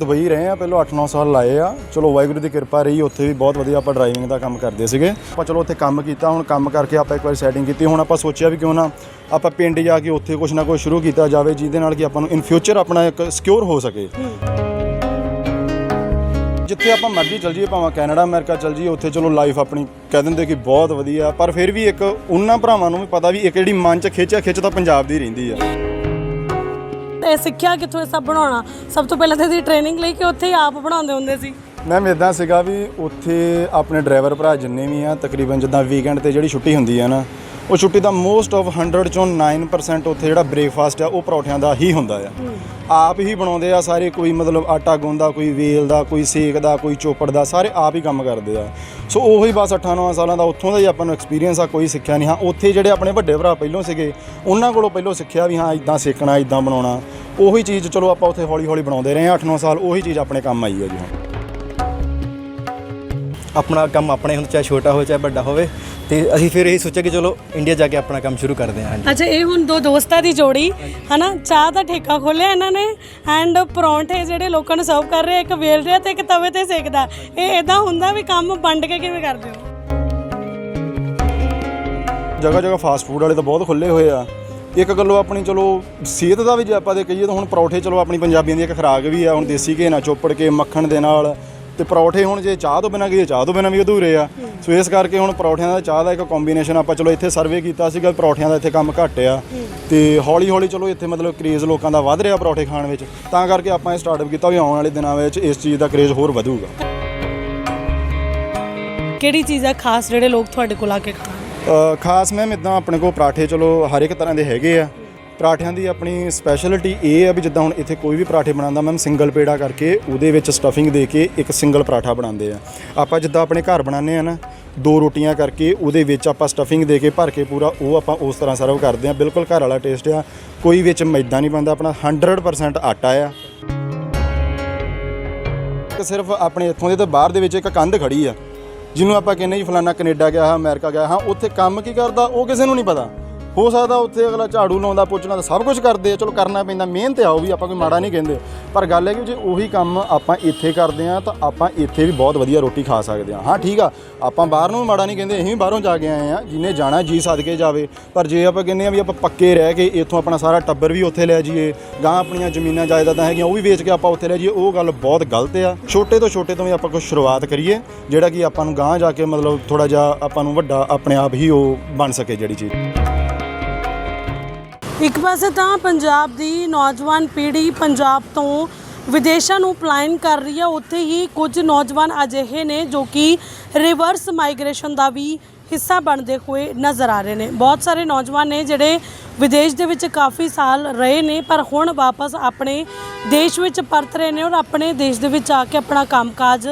Dubai ਰਹੇ ਆ, ਪਹਿਲਾਂ 8-9 ਸਾਲ ਲਾਏ ਆ। ਚਲੋ ਵਾਹਿਗੁਰੂ ਦੀ ਕਿਰਪਾ ਰਹੀ, ਉੱਥੇ ਵੀ ਬਹੁਤ ਵਧੀਆ ਆਪਾਂ ਡਰਾਈਵਿੰਗ ਦਾ ਕੰਮ ਕਰਦੇ ਸੀਗੇ। ਆਪਾਂ ਚਲੋ ਉੱਥੇ ਕੰਮ ਕੀਤਾ, ਹੁਣ ਕੰਮ ਕਰਕੇ ਆਪਾਂ ਇੱਕ ਵਾਰੀ ਸੈਟਿੰਗ ਕੀਤੀ। ਹੁਣ ਆਪਾਂ ਸੋਚਿਆ ਵੀ ਕਿਉਂ ਨਾ, ਆਪਾਂ ਪਿੰਡ ਜਾ ਕੇ ਉੱਥੇ ਕੁਝ ਨਾ ਕੁਝ ਸ਼ੁਰੂ ਕੀਤਾ ਜਾਵੇ, ਜਿਹਦੇ ਨਾਲ ਕਿ ਆਪਾਂ ਨੂੰ ਇਨ ਫਿਊਚਰ ਆਪਣਾ ਇੱਕ ਸਿਕਿਉਰ ਹੋ ਸਕੇ। ਜਿੱਥੇ ਆਪਾਂ ਮਰਜ਼ੀ ਚਲ ਜਾਈਏ, ਭਾਵੇਂ ਕੈਨੇਡਾ, ਅਮਰੀਕਾ ਚਲ ਜਾਈਏ, ਉੱਥੇ ਚਲੋ ਲਾਈਫ ਆਪਣੀ ਕਹਿ ਦਿੰਦੇ ਕਿ ਬਹੁਤ ਵਧੀਆ। ਪਰ ਫਿਰ ਵੀ ਇੱਕ ਉਹਨਾਂ ਭਰਾਵਾਂ ਨੂੰ ਵੀ ਪਤਾ ਵੀ ਇੱਕ ਜਿਹੜੀ ਮਨ 'ਚ ਖਿੱਚ ਖਿੱਚ ਤਾਂ ਪੰਜਾਬ ਦੀ ਰਹਿੰਦੀ ਆ। ਇਹ ਸਿੱਖਿਆ ਕਿੱਥੋਂ ਇਹ ਸਭ ਬਣਾਉਣਾ? ਸਭ ਤੋਂ ਪਹਿਲਾਂ ਤਾਂ ਇਹਦੀ ਟ੍ਰੇਨਿੰਗ ਲਈ ਕਿ ਉੱਥੇ ਹੀ ਆਪ ਬਣਾਉਂਦੇ ਹੁੰਦੇ ਸੀ? ਮੈਮ ਇਦਾਂ ਸੀਗਾ ਵੀ ਉੱਥੇ ਆਪਣੇ ਡਰਾਈਵਰ ਭਰਾ ਜਿੰਨੇ ਵੀ ਆ ਤਕਰੀਬਨ ਜਿੱਦਾਂ ਵੀਕਐਂਡ ਤੇ ਜਿਹੜੀ ਛੁੱਟੀ ਹੁੰਦੀ ਆ ਨਾ ਉਹ ਛੁੱਟੀ ਦਾ ਮੋਸਟ ਆਫ 100 ਚੋਂ 9% ਉੱਥੇ ਜਿਹੜਾ ਬ੍ਰੇਕਫਾਸਟ ਆ ਉਹ ਪਰੌਠਿਆਂ ਦਾ ਹੀ ਹੁੰਦਾ ਆ। ਆਪ ਹੀ ਬਣਾਉਂਦੇ ਆ ਸਾਰੇ ਕੋਈ ਮਤਲਬ ਆਟਾ ਗੁੰਦਾ ਕੋਈ ਵੇਲ ਦਾ ਕੋਈ ਸੇਕਦਾ ਕੋਈ ਚੋਪੜ ਦਾ ਸਾਰੇ ਆਪ ਹੀ ਕੰਮ ਕਰਦੇ ਆ। ਸੋ ਉਹੀ ਬਸ 8-9 ਸਾਲਾਂ ਦਾ ਉੱਥੋਂ ਦਾ ਹੀ ਆਪਾਂ ਨੂੰ ਐਕਸਪੀਰੀਅੰਸ ਆ ਕੋਈ ਸਿੱਖਿਆ ਨਹੀਂ। ਹਾਂ ਉੱਥੇ ਜਿਹੜੇ ਆਪਣੇ ਵੱਡੇ ਭਰਾ ਪਹਿਲੋਂ ਸੀਗੇ ਉਹਨਾਂ ਕੋਲੋਂ ਪਹਿਲੋਂ ਸਿੱਖਿਆ ਵੀ ਹਾਂ ਇਦਾਂ ਸੇਕਣਾ ਇਦਾਂ ਬਣਾਉਣਾ। ਉਹੀ ਚੀਜ਼ ਚਲੋ ਆਪਾਂ ਉੱਥੇ ਹੌਲੀ-ਹੌਲੀ ਬਣਾਉਂਦੇ ਰਹੇ ਆ 8-9 ਸਾਲ ਉਹੀ ਚੀਜ਼ ਆਪਣੇ ਕੰਮ ਆਈ ਆ ਜੀ ਹੁਣ। ਆਪਣਾ ਕੰਮ ਆਪਣੇ ਹੁੰਦਾ ਚਾਹੇ ਛੋਟਾ ਹੋਵੇ ਚਾਹੇ ਵੱਡਾ ਹੋਵੇ ਤੇ ਅਸੀਂ ਫਿਰ ਇਹ ਸੋਚਿਆ ਕਿ ਚਲੋ ਇੰਡੀਆ ਜਾ ਕੇ ਆਪਣਾ ਕੰਮ ਸ਼ੁਰੂ ਕਰਦੇ ਹਾਂ ਹਾਂਜੀ। ਅੱਛਾ ਇਹ ਹੁਣ ਦੋ ਦੋਸਤਾਂ ਦੀ ਜੋੜੀ ਹਨਾ? ਚਾਹ ਦਾ ਠੇਕਾ ਖੋਲਿਆ ਇਹਨਾਂ ਨੇ ਐਂਡ ਪਰੌਂਠੇ ਜਿਹੜੇ ਲੋਕਾਂ ਨੂੰ ਸਰਵ ਕਰ ਰਹੇ ਇੱਕ ਵੇਲ ਰਿਹਾ ਤੇ ਇੱਕ ਤਵੇ ਤੇ ਸੇਕਦਾ। ਇਹ ਇਦਾਂ ਹੁੰਦਾ ਵੀ ਕੰਮ ਵੰਡ ਕੇ ਕਿਵੇਂ ਕਰਦੇ ਹੋ? ਜਗ੍ਹਾ ਜਗ੍ਹਾ ਫਾਸਟ ਫੂਡ ਵਾਲੇ ਤਾਂ ਬਹੁਤ ਖੁੱਲੇ ਹੋਏ ਆ। ਇੱਕ ਗੱਲੋਂ ਆਪਣੀ ਚਲੋ ਸਿਹਤ ਦਾ ਵੀ ਜੇ ਆਪਾਂ ਦੇ ਕਹੀਏ ਤਾਂ ਹੁਣ ਪਰੌਠੇ ਚਲੋ ਆਪਣੀ ਪੰਜਾਬੀਆਂ ਦੀ ਇੱਕ ਖੁਰਾਕ ਵੀ ਆ, ਹੁਣ ਦੇਸੀ ਘੇ ਨਾਲ ਚੋਪੜ ਕੇ, ਮੱਖਣ ਦੇ ਨਾਲ ਤੇ ਪਰੌਠੇ ਹੁਣ ਜੇ ਚਾਹ ਤੋਂ ਬਿਨਾਂ ਕਹੀਏ ਚਾਹ ਤੋਂ ਬਿਨਾਂ ਵੀ ਅਧੂਰੇ ਆ। ਸੋ ਇਸ ਕਰਕੇ ਹੁਣ ਪਰੌਠਿਆਂ ਦਾ ਚਾਹ ਦਾ ਇੱਕ ਕੰਬੀਨੇਸ਼ਨ ਆਪਾਂ ਚਲੋ ਇੱਥੇ ਸਰਵੇ ਕੀਤਾ ਸੀਗਾ ਵੀ ਪਰੌਠਿਆਂ ਦਾ ਇੱਥੇ ਕੰਮ ਘੱਟ ਆ। ਤੇ ਹੌਲੀ ਹੌਲੀ ਚਲੋ ਇੱਥੇ ਮਤਲਬ ਕਰੇਜ਼ ਲੋਕਾਂ ਦਾ ਵੱਧ ਰਿਹਾ ਪਰੌਠੇ ਖਾਣ ਵਿੱਚ। ਤਾਂ ਕਰਕੇ ਆਪਾਂ ਇਹ ਸਟਾਰਟਅਪ ਕੀਤਾ ਵੀ ਆਉਣ ਵਾਲੇ ਦਿਨਾਂ ਵਿੱਚ ਇਸ ਚੀਜ਼ ਦਾ ਕਰੇਜ਼ ਹੋਰ ਵਧੂਗਾ। ਕਿਹੜੀ ਚੀਜ਼ ਹੈ ਖਾਸ ਜਿਹੜੇ ਲੋਕ ਤੁਹਾਡੇ ਕੋਲ ਆ ਕੇ ਖਾਣ? ਖਾਸ ਮੈਮ ਇਦਾਂ ਆਪਣੇ ਕੋਲ ਪਰਾਠੇ ਚਲੋ ਹਰ ਇੱਕ ਤਰ੍ਹਾਂ ਦੇ ਹੈਗੇ ਆ। ਪਰਾਠਿਆਂ ਦੀ ਆਪਣੀ ਸਪੈਸ਼ਲਿਟੀ ਇਹ ਆ ਵੀ ਜਿੱਦਾਂ ਹੁਣ ਇੱਥੇ ਕੋਈ ਵੀ ਪਰਾਠੇ ਬਣਾਉਂਦਾ ਮੈਮ ਸਿੰਗਲ ਪੇੜਾ ਕਰਕੇ ਉਹਦੇ ਵਿੱਚ ਸਟਫਿੰਗ ਦੇ ਕੇ ਇੱਕ ਸਿੰਗਲ ਪਰਾਠਾ ਬਣਾਉਂਦੇ ਆ। ਆਪਾਂ ਜਿੱਦਾਂ ਆਪਣੇ ਘਰ ਬਣਾਉਂਦੇ ਆ ਨਾ, ਦੋ ਰੋਟੀਆਂ ਕਰਕੇ ਉਹਦੇ ਵਿੱਚ ਆਪਾਂ ਸਟਫਿੰਗ ਦੇ ਕੇ ਭਰ ਕੇ ਪੂਰਾ ਉਹ ਆਪਾਂ ਉਸ ਤਰ੍ਹਾਂ ਸਰਵ ਕਰਦੇ ਆ। ਬਿਲਕੁਲ ਘਰ ਵਾਲਾ ਟੇਸਟ ਆ, ਕੋਈ ਵਿੱਚ ਮੈਦਾ ਨਹੀਂ ਪੈਂਦਾ ਆਪਣਾ 100% ਆਟਾ ਆ। ਕਿ ਸਿਰਫ ਆਪਣੇ ਇੱਥੋਂ ਦੇ ਤੇ ਬਾਹਰ ਦੇ ਵਿੱਚ ਇੱਕ ਕੰਧ ਖੜੀ ਆ। ਜਿਹਨੂੰ ਆਪਾਂ ਕਹਿੰਦੇ ਜੀ ਫਲਾਨਾ ਕੈਨੇਡਾ ਗਿਆ ਹਾਂ, ਅਮਰੀਕਾ ਗਿਆ ਹਾਂ, ਉੱਥੇ ਕੰਮ ਕੀ ਕਰਦਾ? ਉਹ ਕਿਸੇ ਨੂੰ ਨਹੀਂ ਪਤਾ। ਹੋ ਸਕਦਾ ਉੱਥੇ ਅਗਲਾ ਝਾੜੂ ਲਾਉਂਦਾ, ਪੋਚਣਾ ਤਾਂ ਸਭ ਕੁਝ ਕਰਦੇ ਆ। ਚਲੋ ਕਰਨਾ ਪੈਂਦਾ, ਮਿਹਨਤ ਆ ਉਹ ਵੀ ਆਪਾਂ ਕੋਈ ਮਾੜਾ ਨਹੀਂ ਕਹਿੰਦੇ। ਪਰ ਗੱਲ ਹੈ ਕਿ ਜੇ ਉਹੀ ਕੰਮ ਆਪਾਂ ਇੱਥੇ ਕਰਦੇ ਆ ਤਾਂ ਆਪਾਂ ਇੱਥੇ ਵੀ ਬਹੁਤ ਵਧੀਆ ਰੋਟੀ ਖਾ ਸਕਦੇ ਆ ਹਾਂ, ਠੀਕ ਆ, ਆਪਾਂ ਬਾਹਰ ਨੂੰ ਵੀ ਮਾੜਾ ਨਹੀਂ ਕਹਿੰਦੇ, ਅਸੀਂ ਵੀ ਬਾਹਰੋਂ ਜਾ ਕੇ ਆਏ ਆ ਜਿਹਨੇ ਜਾਣਾ ਜੀ ਸਦਕੇ ਜਾਵੇ। ਪਰ ਜੇ ਆਪਾਂ ਕਹਿੰਦੇ ਆ ਵੀ ਆਪਾਂ ਪੱਕੇ ਰਹਿ ਕੇ ਇੱਥੋਂ ਆਪਣਾ ਸਾਰਾ ਟੱਬਰ ਵੀ ਉੱਥੇ ਲੈ ਜਾਈਏ ਗਾਂ ਆਪਣੀਆਂ ਜ਼ਮੀਨਾਂ ਜਾਇਦਾਦਾਂ ਹੈਗੀਆਂ, ਉਹ ਵੀ ਵੇਚ ਕੇ ਆਪਾਂ ਉੱਥੇ ਲੈ ਜਾਈਏ, ਉਹ ਗੱਲ ਬਹੁਤ ਗਲਤ ਆ। ਛੋਟੇ ਤੋਂ ਛੋਟੇ ਤੋਂ ਵੀ ਆਪਾਂ ਕੁਝ ਸ਼ੁਰੂਆਤ ਕਰੀਏ, ਜਿਹੜਾ ਕਿ ਆਪਾਂ ਨੂੰ ਗਾਂ ਜਾ ਕੇ ਮਤਲਬ ਥੋੜਾ ਜਿਹਾ ਆਪਾਂ ਨੂੰ ਵੱਡਾ ਆਪਣੇ ਆਪ ਹੀ ਉਹ ਬਣ ਸਕੇ ਜਿਹੜੀ ਚੀਜ਼। ਇੱਕ ਪਾਸੇ ਤਾਂ ਪੰਜਾਬ ਦੀ ਨੌਜਵਾਨ ਪੀੜ੍ਹੀ ਪੰਜਾਬ ਤੋਂ ਵਿਦੇਸ਼ਾਂ ਨੂੰ ਪਲਾਇਨ ਕਰ ਰਹੀ ਹੈ ਉੱਥੇ ਹੀ ਕੁਝ ਨੌਜਵਾਨ ਅਜਿਹੇ ਨੇ ਜੋ ਕਿ ਰਿਵਰਸ ਮਾਈਗ੍ਰੇਸ਼ਨ ਦਾ ਵੀ ਹਿੱਸਾ ਬਣਦੇ ਹੋਏ ਨਜ਼ਰ ਆ ਰਹੇ ਨੇ। ਬਹੁਤ ਸਾਰੇ ਨੌਜਵਾਨ ਨੇ ਜਿਹੜੇ ਵਿਦੇਸ਼ ਦੇ ਵਿੱਚ ਕਾਫੀ ਸਾਲ ਰਹੇ ਨੇ, ਪਰ ਹੁਣ ਵਾਪਸ ਆਪਣੇ ਦੇਸ਼ ਵਿੱਚ ਪਰਤ ਰਹੇ ਨੇ ਔਰ ਆਪਣੇ ਦੇਸ਼ ਦੇ ਵਿੱਚ ਆ ਕੇ ਆਪਣਾ ਕੰਮਕਾਜ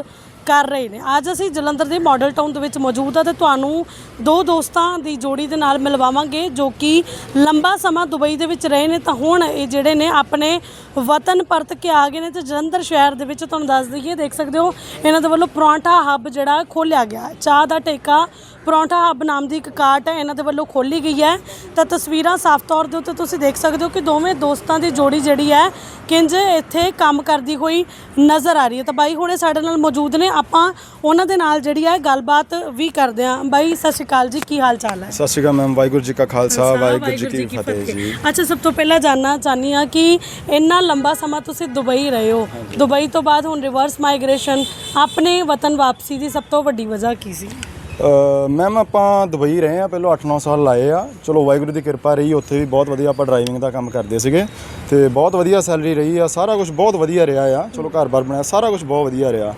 ਕਰ ਰਹੇ ਨੇ। ਅੱਜ ਅਸੀਂ ਜਲੰਧਰ ਦੇ ਮਾਡਲ ਟਾਊਨ ਦੇ ਵਿੱਚ ਮੌਜੂਦ ਆ ਤੇ ਤੁਹਾਨੂੰ ਦੋ ਦੋਸਤਾਂ ਦੀ ਜੋੜੀ ਦੇ ਨਾਲ ਮਿਲਵਾਵਾਂਗੇ ਜੋ ਕਿ ਲੰਬਾ ਸਮਾਂ ਦੁਬਈ ਦੇ ਵਿੱਚ ਰਹੇ ਨੇ। ਤਾਂ ਹੁਣ ਇਹ ਜਿਹੜੇ ਨੇ ਆਪਣੇ ਵਤਨ ਪਰਤ ਕੇ ਆ ਗਏ ਨੇ ਤੇ ਜਲੰਧਰ ਸ਼ਹਿਰ ਦੇ ਵਿੱਚ ਤੁਹਾਨੂੰ ਦੱਸ ਦਈਏ, ਦੇਖ ਸਕਦੇ ਹੋ ਇਹਨਾਂ ਦੇ ਵੱਲੋਂ ਪਰੌਂਠਾ ਹੱਬ ਜਿਹੜਾ ਖੋਲਿਆ ਗਿਆ। ਚਾਹ ਦਾ ਠੇਕਾ ਪਰੌਂਠਾ ਹੱਬ ਨਾਮ ਦੀ ਇੱਕ ਕਾਰਟ ਹੈ ਇਹਨਾਂ ਦੇ ਵੱਲੋਂ ਖੋਲੀ ਗਈ ਹੈ। ਤਾਂ ਤਸਵੀਰਾਂ ਸਾਫ਼ ਤੌਰ ਦੇ ਉੱਤੇ ਤੁਸੀਂ ਦੇਖ ਸਕਦੇ ਹੋ ਕਿ ਦੋਵੇਂ ਦੋਸਤਾਂ ਦੀ ਜੋੜੀ ਜਿਹੜੀ ਹੈ ਕਿੰਜ ਇੱਥੇ ਕੰਮ ਕਰਦੀ ਹੋਈ ਨਜ਼ਰ ਆ ਰਹੀ ਹੈ। ਤਾਂ ਬਾਈ ਹੁਣੇ ਸਾਡੇ ਨਾਲ ਮੌਜੂਦ ਨੇ ਆਪਾਂ ਉਹਨਾਂ ਦੇ ਨਾਲ ਜਿਹੜੀ ਹੈ ਗੱਲਬਾਤ ਵੀ ਕਰਦੇ ਹਾਂ। ਬਾਈ ਸਤਿ ਸ਼੍ਰੀ ਅਕਾਲ ਜੀ ਕੀ ਹਾਲ ਚਾਲ ਹੈ? ਸਤਿ ਸ਼੍ਰੀ ਅਕਾਲ ਮੈਮ ਵਾਹਿਗੁਰੂ ਜੀ ਕਾ ਖਾਲਸਾ ਵਾਹਿਗੁਰੂ ਜੀ ਕੀ ਫਤਿਹ ਜੀ। ਅੱਛਾ ਸਭ ਤੋਂ ਪਹਿਲਾਂ ਜਾਨਣਾ ਚਾਹਨੀ ਆ ਕਿ ਇੰਨਾ ਲੰਬਾ ਸਮਾਂ ਤੁਸੀਂ ਦੁਬਈ ਰਹੇ ਹੋ। ਦੁਬਈ ਤੋਂ ਬਾਅਦ ਹੁਣ ਰਿਵਰਸ ਮਾਈਗ੍ਰੇਸ਼ਨ ਆਪਣੇ ਵਤਨ ਵਾਪਸੀ ਦੀ ਸਭ ਤੋਂ ਵੱਡੀ ਵਜ੍ਹਾ ਕੀ ਸੀ? ਮੈਮ ਆਪਾਂ ਦੁਬਈ ਰਹੇ ਆ ਪਹਿਲਾਂ 8-9 ਸਾਲ ਲਾਏ ਆ। ਚਲੋ, ਵਾਹਿਗੁਰੂ ਦੀ ਕਿਰਪਾ ਰਹੀ, ਉੱਥੇ ਵੀ ਬਹੁਤ ਵਧੀਆ ਆਪਾਂ ਡਰਾਈਵਿੰਗ ਦਾ ਕੰਮ ਕਰਦੇ ਸੀਗੇ। ਤੇ ਬਹੁਤ ਵਧੀਆ ਸੈਲਰੀ ਰਹੀ ਆ, ਸਾਰਾ ਕੁਝ ਬਹੁਤ ਵਧੀਆ ਰਿਹਾ ਆ। ਚਲੋ, ਘਰ-ਬਾਰ ਬਣਾਇਆ, ਸਾਰਾ ਕੁਝ ਬਹੁਤ ਵਧੀਆ ਰਿਹਾ।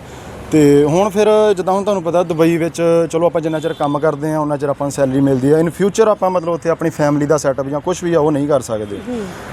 ਤੇ ਹੁਣ ਫਿਰ ਜਿੱਦਾਂ ਹੁਣ ਤੁਹਾਨੂੰ ਪਤਾ ਦੁਬਈ ਵਿੱਚ ਚਲੋ ਆਪਾਂ ਜਿੰਨਾ ਚਿਰ ਕੰਮ ਕਰਦੇ ਆ ਉਹਨਾਂ ਚਿਰ ਆਪਾਂ ਨੂੰ ਸੈਲਰੀ ਮਿਲਦੀ ਆ ਇਨ ਫਿਊਚਰ ਆਪਾਂ ਮਤਲਬ ਉੱਥੇ ਆਪਣੀ ਫੈਮਿਲੀ ਦਾ ਸੈਟਅਪ ਜਾਂ ਕੁਝ ਵੀ ਆ ਉਹ ਨਹੀਂ ਕਰ ਸਕਦੇ।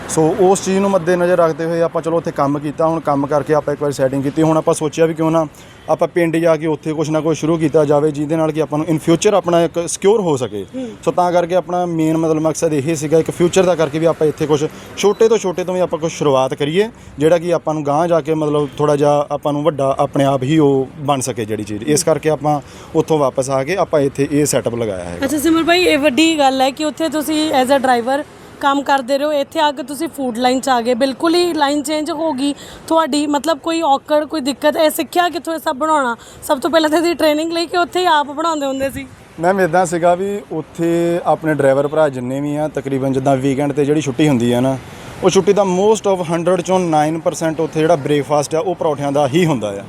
ਸੋ ਉਸ ਚੀਜ਼ ਨੂੰ ਮੱਦੇ ਨਜ਼ਰ ਰੱਖਦੇ ਹੋਏ ਆਪਾਂ ਚਲੋ ਉੱਥੇ ਕੰਮ ਕੀਤਾ ਹੁਣ ਕੰਮ ਕਰਕੇ ਆਪਾਂ ਇੱਕ ਵਾਰੀ ਸੈਟਿੰਗ ਕੀਤੀ। ਹੁਣ ਆਪਾਂ ਸੋਚਿਆ ਵੀ ਕਿਉਂ ਨਾ ਆਪਾਂ ਪਿੰਡ ਜਾ ਕੇ ਉੱਥੇ ਕੁਝ ਨਾ ਕੁਝ ਸ਼ੁਰੂ ਕੀਤਾ ਜਾਵੇ ਜਿਹਦੇ ਨਾਲ ਕਿ ਆਪਾਂ ਨੂੰ ਇਨ ਫਿਊਚਰ ਆਪਣਾ ਇੱਕ ਸਿਕਿਉਰ ਹੋ ਸਕੇ। ਸੋ ਤਾਂ ਕਰਕੇ ਆਪਣਾ ਮੇਨ ਮਤਲਬ ਮਕਸਦ ਇਹ ਸੀਗਾ ਇੱਕ ਫਿਊਚਰ ਦਾ ਕਰਕੇ ਵੀ ਆਪਾਂ ਇੱਥੇ ਕੁਝ ਛੋਟੇ ਤੋਂ ਛੋਟੇ ਤੋਂ ਵੀ ਆਪਾਂ ਕੁਝ ਸ਼ੁਰੂਆਤ ਕਰੀਏ ਜਿਹੜਾ ਕਿ ਆਪਾਂ ਨੂੰ ਗਾਂ ਜਾ ਕੇ ਮਤਲਬ ਥੋੜਾ ਜਿਹਾ ਆਪਾਂ ਨੂੰ ਵੱਡਾ ਆਪਣੇ ਆਪ ਹੀ ਉਹ ਬਣ ਸਕੇ ਜਿਹੜੀ ਚੀਜ਼। ਇਸ ਕਰਕੇ ਆਪਾਂ ਉੱਥੋਂ ਵਾਪਸ ਆ ਕੇ ਆਪਾਂ ਇੱਥੇ ਇਹ ਸੈਟਅਪ ਲਗਾਇਆ ਹੈ ਅੱਛਾ ਸਿਮਰ ਭਾਈ ਇਹ ਵੱਡੀ ਗੱਲ ਹੈ ਕਿ ਉੱਥੇ ਤੁਸੀਂ ਐਜ਼ ਅ ਡਰਾਈਵਰ ਕੰਮ ਕਰਦੇ ਰਹੋ। ਇੱਥੇ ਆ ਕੇ ਤੁਸੀਂ ਫੂਡ ਲਾਈਨ 'ਚ ਆ ਗਏ। ਬਿਲਕੁਲ ਹੀ ਲਾਈਨ ਚੇਂਜ ਹੋ ਗਈ। ਤੁਹਾਡੀ ਮਤਲਬ ਕੋਈ ਔਕੜ ਕੋਈ ਦਿੱਕਤ ਇਹ ਸਿੱਖਿਆ ਕਿੱਥੋਂ ਇਹ ਸਭ ਬਣਾਉਣਾ? ਸਭ ਤੋਂ ਪਹਿਲਾਂ ਤਾਂ ਇਹਦੀ ਟ੍ਰੇਨਿੰਗ ਲਈ ਕਿ ਉੱਥੇ ਹੀ ਆਪ ਬਣਾਉਂਦੇ ਹੁੰਦੇ ਸੀ? ਮੈਮ ਇਦਾਂ ਸੀਗਾ ਵੀ ਉੱਥੇ ਆਪਣੇ ਡਰਾਈਵਰ ਭਰਾ ਜਿੰਨੇ ਵੀ ਆ ਤਕਰੀਬਨ ਜਿੱਦਾਂ ਵੀਕਐਂਡ ਤੇ ਜਿਹੜੀ ਛੁੱਟੀ ਹੁੰਦੀ ਆ ਨਾ ਉਹ ਛੁੱਟੀ ਦਾ ਮੋਸਟ ਆਫ 100 ਚੋਂ 9% ਉੱਥੇ ਜਿਹੜਾ ਬ੍ਰੇਕਫਾਸਟ ਆ ਉਹ ਪਰੌਠਿਆਂ ਦਾ ਹੀ ਹੁੰਦਾ ਆ।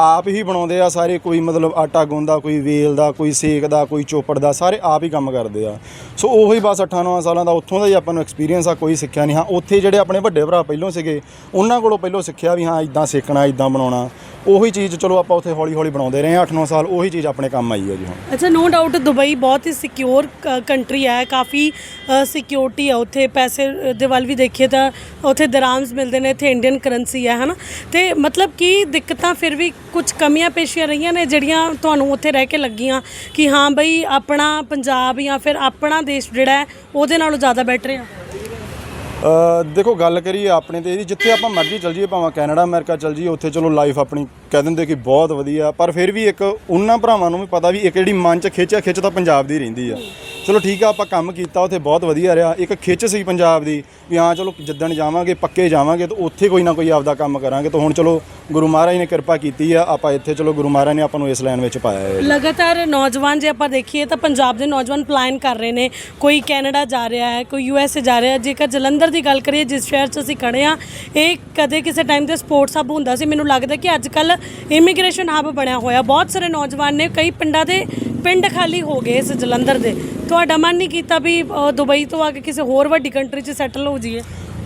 ਆਪ ਹੀ ਬਣਾਉਂਦੇ ਆ ਸਾਰੇ ਕੋਈ ਮਤਲਬ ਆਟਾ ਗੁੰਦਾ ਕੋਈ ਵੇਲ ਦਾ ਕੋਈ ਸੇਕਦਾ ਕੋਈ ਚੋਪੜ ਦਾ ਸਾਰੇ ਆਪ ਹੀ ਕੰਮ ਕਰਦੇ ਆ। ਸੋ ਉਹੀ ਬਸ 8-9 ਸਾਲਾਂ ਦਾ ਉੱਥੋਂ ਦਾ ਹੀ ਆਪਾਂ ਨੂੰ ਐਕਸਪੀਰੀਅੰਸ ਆ ਕੋਈ ਸਿੱਖਿਆ ਨਹੀਂ। ਹਾਂ ਉੱਥੇ ਜਿਹੜੇ ਆਪਣੇ ਵੱਡੇ ਭਰਾ ਪਹਿਲੋਂ ਸੀਗੇ ਉਹਨਾਂ ਕੋਲੋਂ ਪਹਿਲੋਂ ਸਿੱਖਿਆ ਵੀ ਹਾਂ ਇਦਾਂ ਸੇਕਣਾ ਇਦਾਂ ਬਣਾਉਣਾ। ਉਹੀ ਚੀਜ਼ ਚਲੋ ਆਪਾਂ ਉੱਥੇ ਹੌਲੀ-ਹੌਲੀ ਬਣਾਉਂਦੇ ਰਹੇ ਹਾਂ 8-9 ਸਾਲ ਉਹੀ ਚੀਜ਼ ਆਪਣੇ ਕੰਮ ਆਈ ਹੈ ਜੀ ਹੁਣ। ਅੱਛਾ ਨੋ ਡਾਊਟ ਦੁਬਈ ਬਹੁਤ ਹੀ ਸਿਕਿਉਰ ਕੰਟਰੀ ਹੈ ਕਾਫੀ ਸਿਕਿਉਰਿਟੀ ਹੈ ਉੱਥੇ ਪੈਸੇ ਦੇ ਵੱਲ ਵੀ ਦੇਖੀਏ ਤਾਂ ਉੱਥੇ ਦਰਾਮਸ ਮਿਲਦੇ ਨੇ, ਇੱਥੇ ਇੰਡੀਅਨ ਕਰੰਸੀ ਹੈ, ਹਨਾ? ਤੇ ਮਤਲਬ ਕੀ ਦਿੱਕਤਾਂ ਫਿਰ ਵੀ ਕੁਝ ਕਮੀਆਂ ਪੇਸ਼ੀਆਂ ਰਹੀਆਂ ਨੇ, ਜਿਹੜੀਆਂ ਤੁਹਾਨੂੰ ਉੱਥੇ ਰਹਿ ਕੇ ਲੱਗੀਆਂ ਕਿ ਹਾਂ ਬਈ ਆਪਣਾ ਪੰਜਾਬ ਜਾਂ ਫਿਰ ਆਪਣਾ ਦੇਸ਼ ਜਿਹੜਾ ਹੈ, ਉਹਦੇ ਨਾਲੋਂ ਜ਼ਿਆਦਾ ਬੈਟਰ ਆ? ਦੇਖੋ ਗੱਲ ਕਰੀਏ ਆਪਣੇ ਤੇ ਇਹਦੀ, ਜਿੱਥੇ ਆਪਾਂ ਮਰਜ਼ੀ ਚਲ ਜਾਈਏ, ਭਾਵੇਂ ਕੈਨੇਡਾ, ਅਮਰੀਕਾ ਚਲ ਜਾਈਏ, ਉੱਥੇ ਚਲੋ ਲਾਈਫ ਆਪਣੀ ਕਹਿ ਦਿੰਦੇ ਕਿ ਬਹੁਤ ਵਧੀਆ, ਪਰ ਫਿਰ ਵੀ ਇੱਕ ਉਹਨਾਂ ਭਰਾਵਾਂ ਨੂੰ ਵੀ ਪਤਾ ਵੀ ਇੱਕ ਜਿਹੜੀ ਮਨ 'ਚ ਖਿੱਚ ਆ, ਖਿੱਚ ਤਾਂ ਪੰਜਾਬ ਦੀ ਰਹਿੰਦੀ ਆ। ਚਲੋ ਠੀਕ ਆ, ਆਪਾਂ ਕੰਮ ਕੀਤਾ, ਉੱਥੇ ਬਹੁਤ ਵਧੀਆ ਰਿਹਾ। ਇੱਕ ਖਿੱਚ ਸੀ ਪੰਜਾਬ ਦੀ ਵੀ ਹਾਂ, ਚਲੋ ਜਿੱਦਣ ਜਾਵਾਂਗੇ, ਪੱਕੇ ਜਾਵਾਂਗੇ, ਤਾਂ ਉੱਥੇ ਕੋਈ ਨਾ ਕੋਈ ਆਪਦਾ ਕੰਮ ਕਰਾਂਗੇ। ਤਾਂ ਹੁਣ ਚਲੋ ਗੁਰੂ ਮਹਾਰਾਜ ਨੇ ਕਿਰਪਾ ਕੀਤੀ ਆ, ਆਪਾਂ ਇੱਥੇ ਚਲੋ ਗੁਰੂ ਮਹਾਰਾਜ ਨੇ ਆਪਾਂ ਨੂੰ ਇਸ ਲਾਈਨ ਵਿੱਚ ਪਾਇਆ ਹੈ। ਲਗਾਤਾਰ ਨੌਜਵਾਨ ਜੇ ਆਪਾਂ ਦੇਖੀਏ, ਤਾਂ ਪੰਜਾਬ ਦੇ ਨੌਜਵਾਨ ਪਲਾਨ ਕਰ ਰਹੇ ਨੇ। ਕੋਈ ਕੈਨੇਡਾ ਜਾ ਰਿਹਾ ਹੈ, ਕੋਈ ਯੂ ਐਸ ਏ ਜਾ ਰਿਹਾ ਜੇਕਰ ਜਲੰਧਰ ਦੀ ਗੱਲ ਕਰੀਏ, ਜਿਸ ਸ਼ਹਿਰ 'ਚ ਅਸੀਂ ਖੜੇ ਆ ਇਹ ਕਦੇ ਕਿਸੇ ਟਾਈਮ ਤੇ ਸਪੋਰਟਸ ਹੱਬ ਹੁੰਦਾ ਸੀ। ਮੈਨੂੰ ਲੱਗਦਾ ਕਿ ਅੱਜ ਕੱਲ ਇਮੀਗ੍ਰੇਸ਼ਨ ਹੱਬ ਬਣਿਆ ਹੋਇਆ। ਬਹੁਤ ਸਾਰੇ ਨੌਜਵਾਨ ਨੇ ਕਈ ਪਿੰਡਾਂ ਦੇ ਪਿੰਡ ਖਾਲੀ ਹੋ ਗਏ ਇਸ ਜਲੰਧਰ ਦੇ। ਤੁਹਾਡਾ ਮਨ ਨਹੀਂ ਕੀਤਾ ਵੀ ਦੁਬਈ ਤੋਂ ਆ ਕੇ ਕਿਸੇ ਹੋਰ ਵੱਡੀ ਕੰਟਰੀ 'ਚ ਸੈਟਲ ਹੋ ਜਾਈਏ?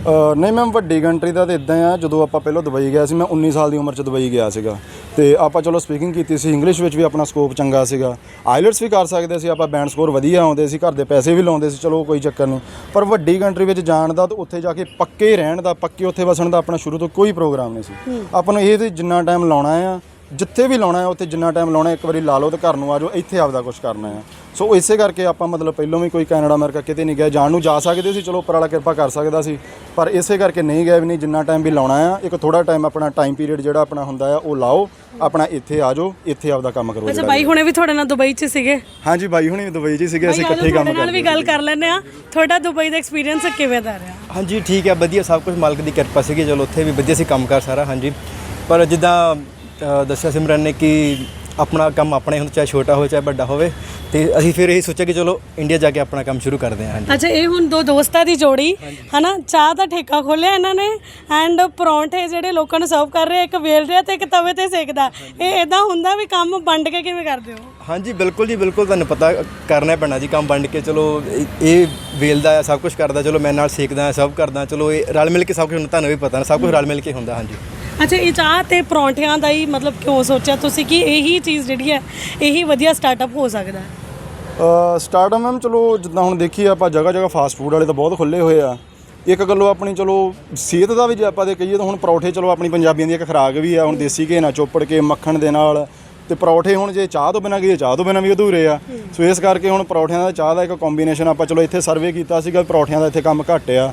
ਨਹੀਂ ਮੈਮ ਵੱਡੀ ਕੰਟਰੀ ਦਾ ਤਾਂ ਇਦਾਂ ਆ ਜਦੋਂ ਆਪਾਂ ਪਹਿਲਾਂ ਦੁਬਈ ਗਿਆ ਸੀ ਮੈਂ 19 ਸਾਲ ਦੀ ਉਮਰ 'ਚ ਦੁਬਈ ਗਿਆ ਸੀਗਾ। ਤੇ ਆਪਾਂ ਚਲੋ ਸਪੀਕਿੰਗ ਕੀਤੀ ਸੀ ਇੰਗਲਿਸ਼ ਵਿੱਚ ਵੀ ਆਪਣਾ ਸਕੋਪ ਚੰਗਾ ਸੀਗਾ। ਆਈਲਟਸ ਵੀ ਕਰ ਸਕਦੇ ਸੀ ਆਪਾਂ ਬੈਂਡ ਸਕੋਰ ਵਧੀਆ ਆਉਂਦੇ ਸੀ ਘਰ ਦੇ ਪੈਸੇ ਵੀ ਲਾਉਂਦੇ ਸੀ ਚਲੋ ਕੋਈ ਚੱਕਰ ਨਹੀਂ। ਪਰ ਵੱਡੀ ਕੰਟਰੀ ਵਿੱਚ ਜਾਣ ਦਾ ਤੇ ਉੱਥੇ ਜਾ ਕੇ ਪੱਕੇ ਰਹਿਣ ਦਾ ਪੱਕੇ ਉੱਥੇ ਵਸਣ ਦਾ ਆਪਣਾ ਸ਼ੁਰੂ ਤੋਂ ਕੋਈ ਪ੍ਰੋਗਰਾਮ ਨਹੀਂ ਸੀ। ਆਪਾਂ ਨੂੰ ਇਹ ਤੇ ਜਿੰਨਾ ਟਾਈਮ ਲਾਉਣਾ ਆ ਜਿੱਥੇ ਵੀ ਲਾਉਣਾ ਹੈ ਉੱਥੇ ਜਿੰਨਾ ਟਾਈਮ ਲਾਉਣਾ ਇੱਕ ਵਾਰੀ ਲਾ ਲਓ ਤੇ ਘਰ ਨੂੰ ਆ ਜਾਓ ਇੱਥੇ ਆਪਦਾ ਕੁਝ ਕਰਨਾ ਹੈ। ਸੋ ਇਸੇ ਕਰਕੇ ਆਪਾਂ ਮਤਲਬ ਪਹਿਲਾਂ ਵੀ ਕੋਈ ਕੈਨੇਡਾ ਅਮਰੀਕਾ ਕਿਤੇ ਨਹੀਂ ਗਏ ਜਾਣ ਨੂੰ ਜਾ ਸਕਦੇ ਸੀ ਚਲੋ ਉੱਪਰ ਵਾਲਾ ਕਿਰਪਾ ਕਰ ਸਕਦਾ ਸੀ ਪਰ ਇਸੇ ਕਰਕੇ ਨਹੀਂ ਗਏ ਵੀ ਨਹੀਂ ਜਿੰਨਾ ਟਾਈਮ ਵੀ ਲਾਉਣਾ ਆ ਇੱਕ ਥੋੜਾ ਟਾਈਮ ਆਪਣਾ ਟਾਈਮ ਪੀਰੀਅਡ ਜਿਹੜਾ ਆਪਣਾ ਹੁੰਦਾ ਆ ਉਹ ਲਾਓ ਆਪਣਾ ਇੱਥੇ ਆ ਜਾਓ ਇੱਥੇ ਆਪਦਾ ਕੰਮ ਕਰੋ ਅੱਛਾ ਬਾਈ ਹੁਣੇ ਵੀ ਤੁਹਾਡੇ ਨਾਲ ਦੁਬਈ 'ਚ ਸੀਗੇ? ਹਾਂਜੀ ਬਾਈ ਹੁਣੀ ਦੁਬਈ ਜੀ ਸੀਗੇ ਅਸੀਂ ਇਕੱਠੇ ਕੰਮ ਤੁਹਾਡੇ ਨਾਲ ਵੀ ਕਰਦੇ ਗੱਲ ਕਰ ਲੈਂਦੇ ਆ ਤੁਹਾਡਾ ਦੁਬਈ ਦਾ ਐਕਸਪੀਰੀਅੰਸ ਕਿਵੇਂ ਦਾ ਰਿਹਾ? ਹਾਂਜੀ ਠੀਕ ਹੈ ਵਧੀਆ ਸਭ ਕੁਝ ਮਾਲਕ ਦੀ ਕਿਰਪਾ ਸੀਗੀ ਚਲੋ ਉੱਥੇ ਵੀ ਵਧੀਆ ਸੀ ਕੰਮਕਾਰ ਸਾਰਾ ਹਾਂਜੀ। ਪਰ ਜਿੱਦਾਂ ਦੱਸਿਆ ਸਿਮਰਨ ਨੇ ਕਿ ਆਪਣਾ ਕੰਮ ਆਪਣੇ ਹੁੰਦਾ ਚਾਹੇ ਛੋਟਾ ਹੋਵੇ ਚਾਹੇ ਵੱਡਾ ਹੋਵੇ। ਤੇ ਅਸੀਂ ਫਿਰ ਇਹ ਸੋਚਿਆ ਕਿ ਚਲੋ ਇੰਡੀਆ ਜਾ ਕੇ ਆਪਣਾ ਕੰਮ ਸ਼ੁਰੂ ਕਰਦੇ ਹਾਂ। ਹਾਂਜੀ ਅੱਛਾ ਇਹ ਹੁਣ ਦੋ ਦੋਸਤਾਂ ਦੀ ਜੋੜੀ। ਹਨਾ ਚਾਹ ਦਾ ਠੇਕਾ ਖੋਲਿਆ ਇਹਨਾਂ ਨੇ ਐਂਡ ਪਰੌਂਠੇ ਜਿਹੜੇ ਲੋਕਾਂ ਨੂੰ ਸਰਵ ਕਰ ਰਹੇ ਇੱਕ ਵੇਲ ਰਿਹਾ ਤੇ ਇੱਕ ਤਵੇ ਤੇ ਸੇਕਦਾ। ਇਹ ਇਦਾਂ ਹੁੰਦਾ ਵੀ ਕੰਮ ਵੰਡ ਕੇ ਕਿਵੇਂ ਕਰਦੇ ਹੋ? ਹਾਂਜੀ ਬਿਲਕੁਲ ਜੀ ਬਿਲਕੁਲ ਤੁਹਾਨੂੰ ਪਤਾ ਕਰਨਾ ਪੈਣਾ ਜੀ ਕੰਮ ਵੰਡ ਕੇ। ਚਲੋ ਇਹ- ਇਹ ਵੇਲਦਾ ਆ ਸਭ ਕੁਝ ਕਰਦਾ ਚਲੋ ਮੈਂ ਨਾਲ ਸੇਕਦਾ ਸਭ ਕਰਦਾ ਚਲੋ ਇਹ ਰਲ ਮਿਲ ਕੇ ਸਭ ਕੁਝ ਤੁਹਾਨੂੰ ਵੀ ਪਤਾ ਨਾ ਸਭ ਕੁਝ ਰਲ ਮਿਲ ਕੇ ਹੁੰਦਾ ਹਾਂਜੀ। ਅੱਛਾ, ਇਹ ਚਾਹ ਤੇ ਪਰੌਂਠਿਆਂ ਦਾ ਹੀ ਮਤਲਬ ਕਿਉਂ ਸੋਚਿਆ ਤੁਸੀਂ ਕਿ ਇਹੀ ਚੀਜ਼ ਜਿਹੜੀ ਹੈ, ਇਹੀ ਵਧੀਆ ਸਟਾਰਟਅਪ ਹੋ ਸਕਦਾ ਹੈ? ਸਟਾਰਟਅਪ ਮੈਮ ਚਲੋ, ਜਿੱਦਾਂ ਹੁਣ ਦੇਖੀਏ ਆਪਾਂ ਜਗ੍ਹਾ ਜਗ੍ਹਾ ਫਾਸਟ ਫੂਡ ਵਾਲੇ ਤਾਂ ਬਹੁਤ ਖੁੱਲੇ ਹੋਏ ਆ। ਇੱਕ ਗੱਲੋਂ ਆਪਣੀ, ਚਲੋ, ਸਿਹਤ ਦਾ ਵੀ ਜੇ ਆਪਾਂ ਦੇ ਕਹੀਏ ਤਾਂ ਹੁਣ ਪਰੌਠੇ, ਚਲੋ, ਆਪਣੀ ਪੰਜਾਬੀਆਂ ਦੀ ਇੱਕ ਖੁਰਾਕ ਵੀ ਆ, ਹੁਣ ਦੇਸੀ ਘੇ ਨਾਲ, ਚੋਪੜ ਕੇ ਮੱਖਣ ਦੇ ਨਾਲ ਤੇ ਪਰੌਠੇ ਹੁਣ ਜੇ ਚਾਹ ਤੋਂ ਬਿਨਾਂ ਗਏ ਚਾਹ ਤੋਂ ਬਿਨਾਂ ਵੀ ਅਧੂਰੇ ਆ। ਸੋ ਇਸ ਕਰਕੇ ਹੁਣ ਪਰੌਠਿਆਂ ਦਾ ਚਾਹ ਦਾ ਇੱਕ ਕੰਬੀਨੇਸ਼ਨ ਆਪਾਂ ਚਲੋ ਇੱਥੇ ਸਰਵੇ ਕੀਤਾ ਸੀਗਾ ਪਰੌਠਿਆਂ ਦਾ ਇੱਥੇ ਕੰਮ ਘੱਟ ਆ।